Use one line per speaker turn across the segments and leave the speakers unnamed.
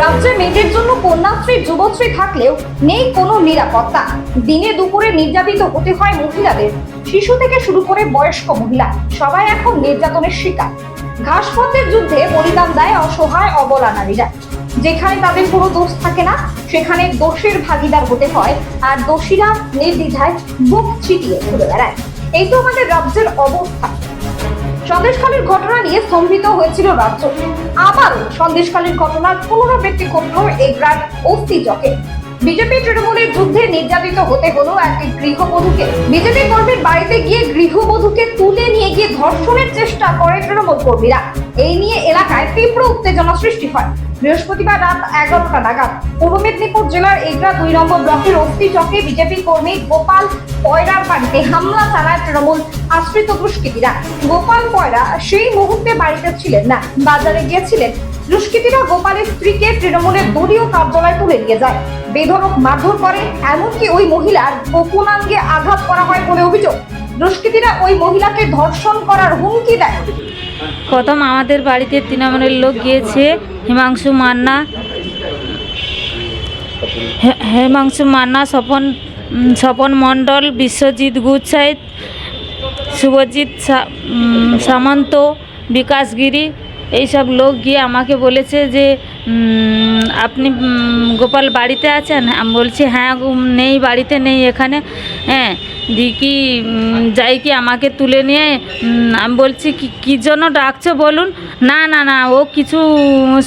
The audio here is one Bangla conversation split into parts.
রাজ্যে মেয়েদের জন্য কন্যাশ্রী, যুবশ্রী থাকলেও নেই কোনো নিরাপত্তা। দিনে দুপুরে নির্যাতিত হতে হয় মহিলাদের। শিশু থেকে শুরু করে বয়স্ক মহিলা, সবাই এখন নির্যাতনের শিকার। ঘাসপথের যুদ্ধে বলিদান দেয় অসহায় অবলা নারীরা। যেখানে তাদের কোনো দোষ থাকে না, সেখানে দোষের ভাগিদার হতে হয় আর দোষীরা নির্দ্বিধায় বুক ছিটিয়ে ঘুরে বেড়ায়। এই তো আমাদের রাজ্যের অবস্থা। সন্দেশখালীর ঘটনা নিয়ে স্তম্ভিত হয়েছিল রাজ্য। আবারও সন্দেশখালীর ঘটনার পুনরাবৃত্তি ঘটল এগ্রার অস্থি চকে বিজেপি তৃণমূলের যুদ্ধে নির্যাতিত হতে হলো একটি গৃহবধূকে। বিজেপি কর্মীর বাড়িতে গিয়ে গৃহবধূকে তুলে নিয়ে গিয়ে ধর্ষণের চেষ্টা করে তৃণমূল কর্মীরা। এই নিয়ে এলাকায় তীব্র উত্তেজনা সৃষ্টি হয়। বৃহস্পতিবার রাত এগারোটা নাগাদ পূর্ব মেদিনীপুর জেলার এগরা দুই নম্বর ব্লকের অস্থি চকে বিজেপি কর্মী গোপাল পয়রার বাড়িতে হামলা চালায় তৃণমূল আশ্রিত দুষ্কৃতীরা গোপাল পয়রা সেই মুহূর্তে বাড়িতে ছিলেন না। বাজারে গিয়েছিলেন। দুষ্কৃতীরা গোপালের স্ত্রীকে তৃণমূলের দলীয় কার্যালয়ে তুলে নিয়ে যায়। বেধরক মারধর করে, এমনকি ওই মহিলার গোপনাঙ্গে আঘাত করা হয় বলে অভিযোগ। দুষ্কৃতীরা ওই মহিলাকে ধর্ষণ করার হুমকি দেয়।
প্রথম আমাদের বাড়িতে তৃণমূলের লোক গিয়েছে, হিমাংশু মান্না। হিমাংশু মান্না, স্বপন স্বপন মণ্ডল, বিশ্বজিৎ গুচ্ছাইত শুভজিৎ সামন্ত বিকাশ গিরি এইসব লোক গিয়ে আমাকে বলেছে যে আপনি গোপাল বাড়িতে আছেন? আমি বলছি হ্যাঁ নেই, বাড়িতে নেই এখানে। হ্যাঁ দি কি যাই কি আমাকে তুলে নিয়ে আমি বলছি, কি, কী জন্য ডাকছো বলুন? না না না, ও কিছু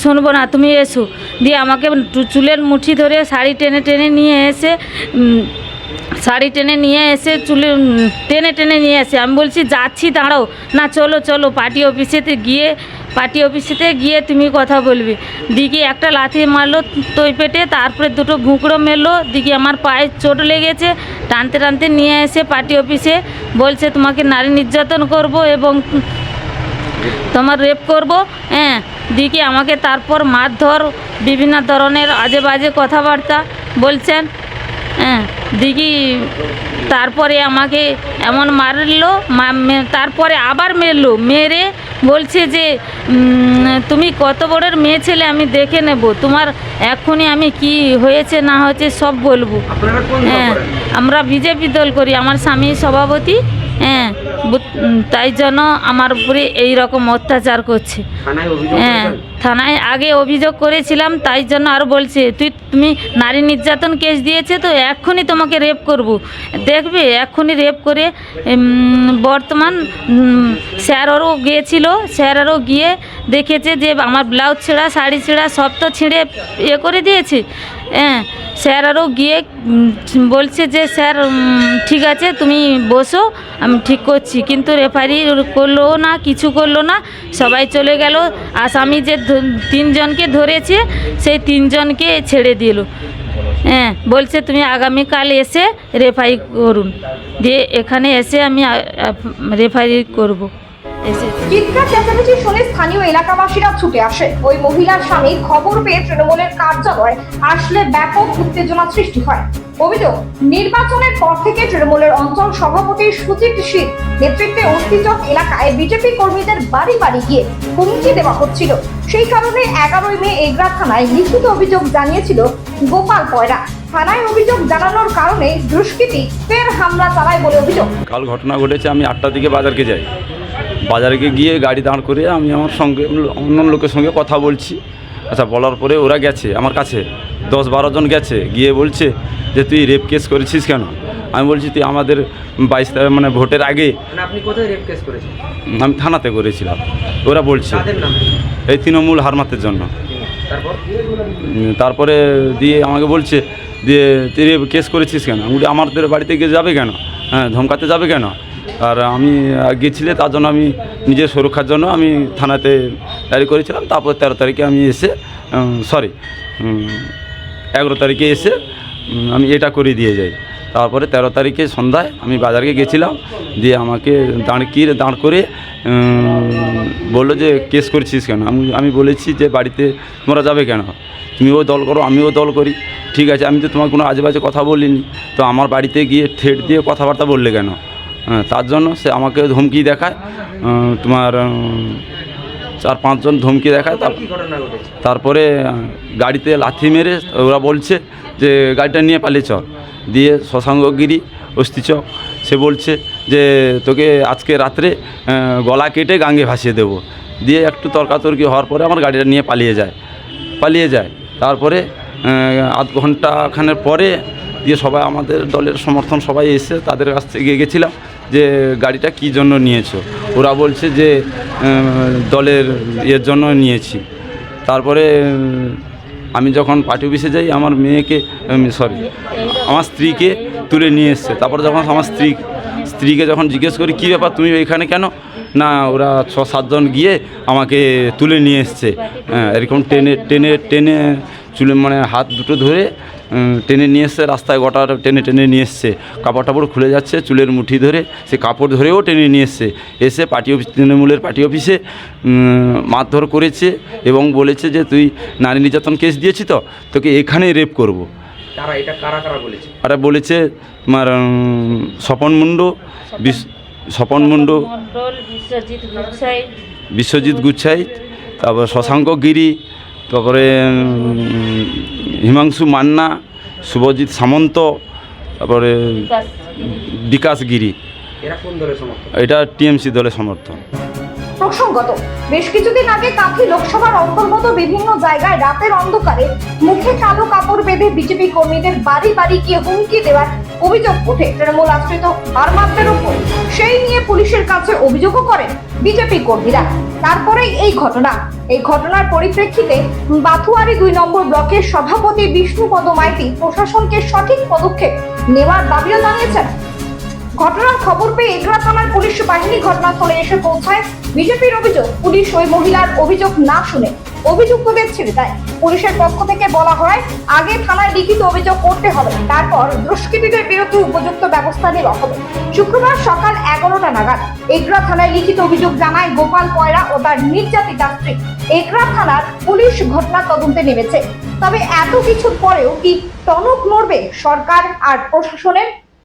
শুনব না, তুমি এসো। দিয়ে আমাকে চুলের মুঠি ধরে শাড়ি টেনে টেনে নিয়ে এসে শাড়ি টেনে নিয়ে এসে চুলে টেনে টেনে নিয়ে এসে। আমি বলছি, যাচ্ছি, দাঁড়াও। না, চলো চলো, পার্টি অফিসেতে গিয়ে, পার্টি অফিসেতে গিয়ে তুমি কথা বলবি। দিকে একটা লাথি মারলো তৈ পেটে, তারপরে দুটো ঘুঁকড়ো মেরলো। দিকে আমার পায়ে চোট লেগেছে। টানতে টানতে নিয়ে এসে পার্টি অফিসে বলছে, তোমাকে নারী নির্যাতন করব এবং তোমার রেপ করব। হ্যাঁ দিকে আমাকে তারপর মারধর, বিভিন্ন ধরনের আজে বাজে কথাবার্তা বলছেন। হ্যাঁ দিঘি তারপরে আমাকে এমন মারলো তারপরে আবার মেরলো। মেরে বলছে যে তুমি কত বড়ের মেয়ে ছেলে আমি দেখে নেব। তোমার এখনই আমি কি হয়েছে না হয়েছে সব বলব। হ্যাঁ আমরা বিজেপি দল করি। আমার স্বামী সভাপতি হ্যাঁ তাই জন্য আমার উপরে এই রকম অত্যাচার করছে। হ্যাঁ থানায় আগে অভিযোগ করেছিলাম তাই জন্য আর বলছে তুই তুমি নারী নির্যাতন কেস দিয়েছে তো এক্ষুনি তোমাকে রেপ করব। দেখবে এক্ষুনি রেপ করে বর্তমান স্যারও গিয়েছিল স্যারও গিয়ে দেখেছে যে আমার ব্লাউজ ছেঁড়া শাড়ি ছেঁড়া সব তো ছিঁড়ে ইয়ে করে দিয়েছে। হ্যাঁ স্যার আরও গিয়ে বলছে যে, স্যার ঠিক আছে, তুমি বসো, আমি ঠিক করছি। কিন্তু রেফারি করল না, কিছু করল না, সবাই চলে গেল। আসামি যে তিনজনকে ধরেছে, সেই তিনজনকে ছেড়ে দিল। হ্যাঁ বলছে, তুমি আগামীকাল এসে রেফারি করুন। দিয়ে এখানে এসে আমি রেফারি করব।
চিৎকার চেঁচামেচি শুনে স্থানীয় এলাকাবাসীরা ছুটে আসে। ওই মহিলার স্বামী খবর পেয়ে তৃণমূলের কার্যালয় আসলে ব্যাপক উত্তেজনা সৃষ্টি হয়। অভিযোগ, নির্বাচনের পর থেকে তৃণমূলের অঞ্চল সভাপতি সুজিত শীত নেতৃত্বে অস্তিচক এলাকায় বিজেপি কর্মীদের বাড়ি বাড়ি গিয়ে হুমকি দেওয়া হচ্ছিল। সেই কারণে এগারোই মে এগরা থানায় লিখিত অভিযোগ জানিয়েছিল গোপাল পয়রা। থানায় অভিযোগ জানানোর কারণে দুষ্কৃতী ফের হামলা চালায় বলে অভিযোগ।
কাল ঘটনা ঘটেছে, আমি আটটার দিকে বাজারকে যাই। বাজারে গিয়ে গাড়ি দাঁড় করে আমি আমার সঙ্গে অন্য লোকের সঙ্গে কথা বলছি। আচ্ছা বলার পরে ওরা গেছে আমার কাছে। দশ বারো জন গেছে। গিয়ে বলছে যে তুই রেপ কেস করেছিস কেন? আমি বলছি তুই আমাদের বাইশ তারিখ মানে ভোটের আগে
মানে আপনি কোথায় রেপ কেস করেছেন?
আমি থানাতে করেছিলাম। ওরা বলছে এই তৃণমূল হারমাতের জন্য।
তারপরে?
দিয়ে আমাকে বলছে দিয়ে তুই রেপ কেস করেছিস কেন? আমি আমাদের বাড়িতে গিয়ে যাবে কেন? হ্যাঁ ধমকাতে যাবে কেন? আর আমি গেছিলে, তার জন্য আমি নিজের সুরক্ষার জন্য আমি থানাতে ডায়েরি করেছিলাম। তারপর তেরো তারিখে আমি এসে সরি এগারো তারিখে এসে আমি এটা করে দিয়ে যাই। তারপরে তেরো তারিখে সন্ধ্যায় আমি বাজারে গেছিলাম, দিয়ে আমাকে দাঁড়কিয়ে দাঁড় করে বলল যে, কেস করছিস কেন? আমি আমি বলেছি যে, বাড়িতে তোমরা যাবে কেন? তুমিও দল করো, আমিও দল করি। ঠিক আছে, আমি তো তোমার কোনো আজে বাজে কথা বলিনি। তো আমার বাড়িতে গিয়ে থ্রেট দিয়ে কথাবার্তা বললে কেন? তার জন্য সে আমাকে ধমকি দেখায় তোমার চার পাঁচজন ধমকি দেখায় তার
তারপরে
গাড়িতে লাথি মেরে ওরা বলছে যে গাড়িটা নিয়ে পালিয়ে চল। দিয়ে শশাঙ্কগিরি অস্থিচক সে বলছে যে তোকে আজকে রাত্রে গলা কেটে গাঙ্গে ভাসিয়ে দেবো। দিয়ে একটু তর্কাতর্কি হওয়ার পরে আমার গাড়িটা নিয়ে পালিয়ে যায়। পালিয়ে যায়। তারপরে আধ ঘন্টাখানের পরে দিয়ে সবাই আমাদের দলের সমর্থন সবাই এসে তাদের কাছ থেকে গেছিলাম। যে গাড়িটা কী জন্য নিয়েছো? ওরা বলছে যে দলের ইয়ের জন্য নিয়েছি। তারপরে আমি যখন পার্টি অফিসে যাই আমার মেয়েকে সরি আমার স্ত্রীকে তুলে নিয়ে এসছে। তারপর যখন আমার স্ত্রী স্ত্রীকে যখন জিজ্ঞেস করি কী ব্যাপার তুমি এখানে কেন? না ওরা ছ সাতজন গিয়ে আমাকে তুলে নিয়ে এসছে। হ্যাঁ, এরকম টেনে টেনে টেনে চুলে মানে হাত দুটো ধরে টেনে নিয়ে এসছে রাস্তায় গোটা টেনে টেনে নিয়ে এসছে। কাপড় টাপড় খুলে যাচ্ছে চুলের মুঠি ধরে সে কাপড় ধরেও টেনে নিয়ে এসছে। এসে পার্টি অফিস তৃণমূলের পার্টি অফিসে মারধর করেছে এবং বলেছে যে তুই নারী নির্যাতন কেস দিয়েছি তো তোকে এখানেই রেপ করব।
তারা এটা কারা কারা বলেছে?
আর বলেছে তোমার স্বপন মুন্ডু বিশ- স্বপন মুন্ডু
বিশ্বজিৎ গুচ্ছাই।
বিশ্বজিৎ গুচ্ছাই তারপর শশাঙ্ক গিরি তারপরে হিমাংশু মান্না শুভজিৎ সামন্ত তারপরে
বিকাশ
বিকাশ গিরি। এটা টিএমসি দলের সমর্থন
প্রসঙ্গত বেশ কিছুদিন আগে কাকি লোকসভার অন্তর্গত বিভিন্ন জায়গায় রাতের অন্ধকারে মুখে কালো কাপড় বেঁধে বিজেপি কর্মীদের বাড়ি বাড়ি গিয়ে হুমকি দেওয়ার অভিযোগ ওঠে, তৃণমূল আশ্রিত হারমাত্রের উপর। সেই নিয়ে পুলিশের কাছে অভিযোগও করেন বিজেপি কর্মীরা। তারপরেই এই ঘটনা। এই ঘটনার পরিপ্রেক্ষিতে বাথুয়ারি দুই নম্বর ব্লকের সভাপতি বিষ্ণুপদ মাইতি প্রশাসনকে সঠিক পদক্ষেপ নেওয়ার দাবিও জানিয়েছেন। ঘটনার খবর পেয়ে এগরা থানার পুলিশ বাহিনী ঘটনাস্থলে এসে পৌঁছায়। বিজেপির অভিযোগ, পুলিশ ওই মহিলার অভিযোগ না শুনে অভিযুক্তদের ছেড়ে দেয় পুলিশের পক্ষ থেকে বলা হয়, আগে থানায় লিখিত অভিযোগ করতে হবে, তারপর দুষ্কৃতীদের বিরুদ্ধে উপযুক্ত ব্যবস্থা নেওয়া হবে। শুক্রবার সকাল এগারোটা নাগাদ এগরা থানায় লিখিত অভিযোগ জানায় গোপাল পয়রা ও তার নির্যাতিতা স্ত্রী। এগরা থানার পুলিশ ঘটনা তদন্তে নেমেছে। তবে এত কিছুর পরেও কি টনক নড়বে সরকার আর প্রশাসনের